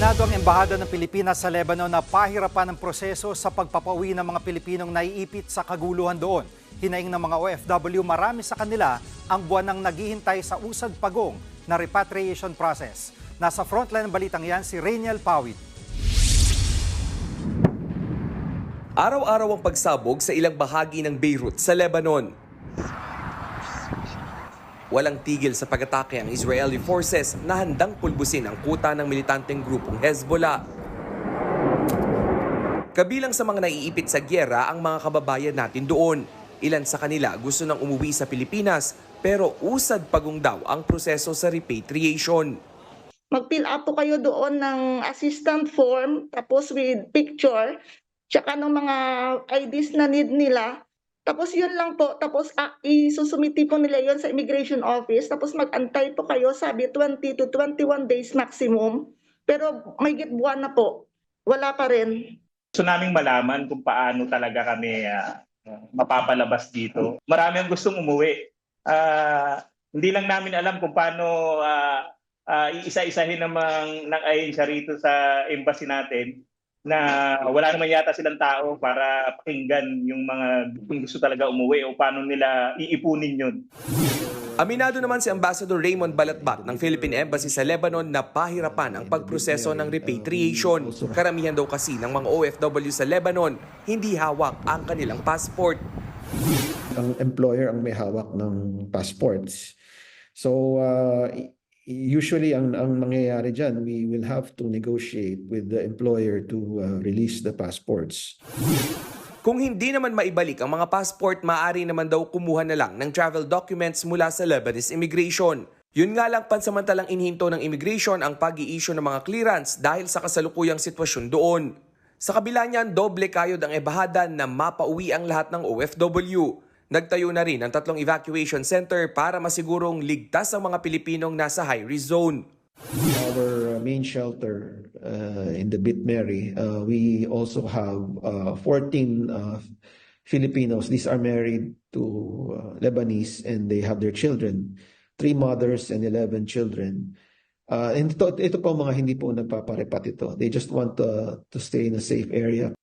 Aminado ang Embahada ng Pilipinas sa Lebanon na pahirapan ang proseso sa pagpapauwi ng mga Pilipinong naiipit sa kaguluhan doon. Hinaing ng mga OFW, marami sa kanila ang buwan ng naghihintay sa usad pagong na repatriation process. Nasa frontline ng balitang yan si Rainiel Pawid. Araw-araw ang pagsabog sa ilang bahagi ng Beirut sa Lebanon. Walang tigil sa pag-atake ang Israeli forces na handang pulbusin ang kuta ng militanteng grupong Hezbollah. Kabilang sa mga naiipit sa gyera ang mga kababayan natin doon. Ilan sa kanila gusto nang umuwi sa Pilipinas pero usad pagong daw ang proseso sa repatriation. mag-fill up po kayo doon ng assistant form, tapos with picture, tsaka ng mga IDs na need nila. Tapos yun lang po, tapos ah, isusumiti po nila yun sa immigration office, tapos mag-antay po kayo, sabi 20 to 21 days maximum. Pero may buwan na po, wala pa rin. gusto naming malaman kung paano talaga kami ah, mapapalabas dito. Marami ang gustong umuwi. Ah, hindi lang namin alam kung paano ah, ah, iisa-isahin namang ng ahensya rito sa embassy natin na wala naman yata silang tao para pakinggan yung mga kung gusto talaga umuwi o paano nila iipunin yun. Aminado naman si Ambassador Raymond Balatbat ng Philippine Embassy sa Lebanon na pahirapan ang pagproseso ng repatriation. Karamihan daw kasi ng mga OFW sa Lebanon hindi hawak ang kanilang passport. ang employer ang may hawak ng passports. So uh, usually ang ang mangyayari diyan, we will have to negotiate with the employer to uh, release the passports. Kung hindi naman maibalik ang mga passport, maaari naman daw kumuha na lang ng travel documents mula sa Lebanese immigration. Yun nga lang pansamantalang inhinto ng immigration ang pag issue ng mga clearance dahil sa kasalukuyang sitwasyon doon. Sa kabila niyan, doble kayod ang ebahada na mapauwi ang lahat ng OFW. Nagtayo na rin ang tatlong evacuation center para masigurong ligtas ang mga Pilipinong nasa high-risk zone. Our uh, main shelter uh, in the Bit Mary, uh, we also have uh, 14 uh, Filipinos. These are married to uh, Lebanese and they have their children, three mothers and 11 children. Uh, and ito, ito po mga hindi po nagpaparepat ito. They just want to, to stay in a safe area.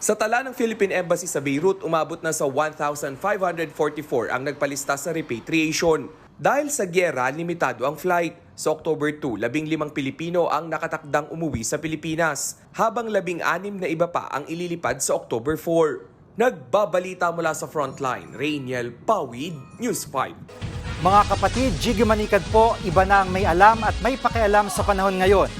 Sa tala ng Philippine Embassy sa Beirut, umabot na sa 1,544 ang nagpalista sa repatriation. Dahil sa gyera, limitado ang flight. Sa October 2, labing limang Pilipino ang nakatakdang umuwi sa Pilipinas, habang labing anim na iba pa ang ililipad sa October 4. Nagbabalita mula sa frontline, Rainiel Pawid, News 5. Mga kapatid, Jiggy Manikad po, iba na ang may alam at may pakialam sa panahon ngayon.